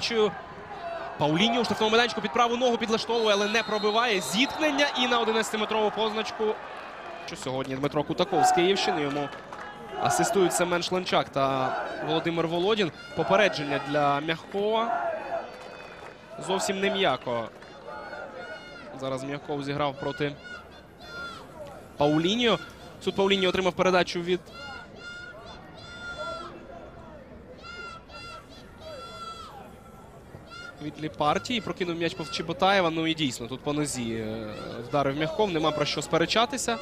передачею. Пауліньо у штрафному майданчику під праву ногу підлаштовує, але не пробиває. Зіткнення і на 11-метрову позначку. Що сьогодні Дмитро Кутаков з Київщини йому асистують Семен Шленчак та Володимир Володін. Попередження для Мягкова. Зовсім не м'яко. Зараз Мягков зіграв проти Пауліньо. Суд Пауліньо отримав передачу від від Ліпартії. Прокинув м'яч по Чеботаєва. Ну і дійсно тут по нозі е, вдарив Мягков. Нема про що сперечатися.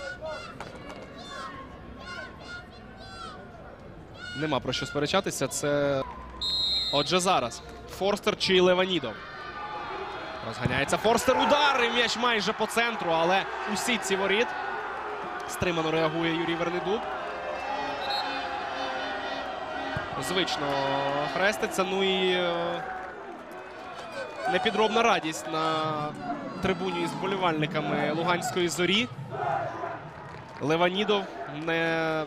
Нема про що сперечатися. Це. Отже, зараз. Форстер чи Леванідов. Розганяється Форстер. Удар. І м'яч майже по центру, але у сітці воріт. Стримано реагує Юрій Вернедуб. Звично хреститься. Ну і е, непідробна радість на трибуні із вболівальниками Луганської зорі. Леванідов не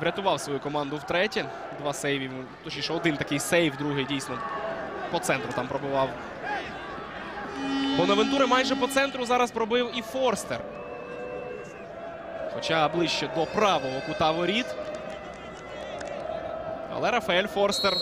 врятував свою команду втретє. Два сейвів. Точніше, один такий сейв, другий дійсно по центру там пробивав. Бонавентури майже по центру зараз пробив і Форстер. Хоча ближче до правого кута воріт. Але Рафаель Форстер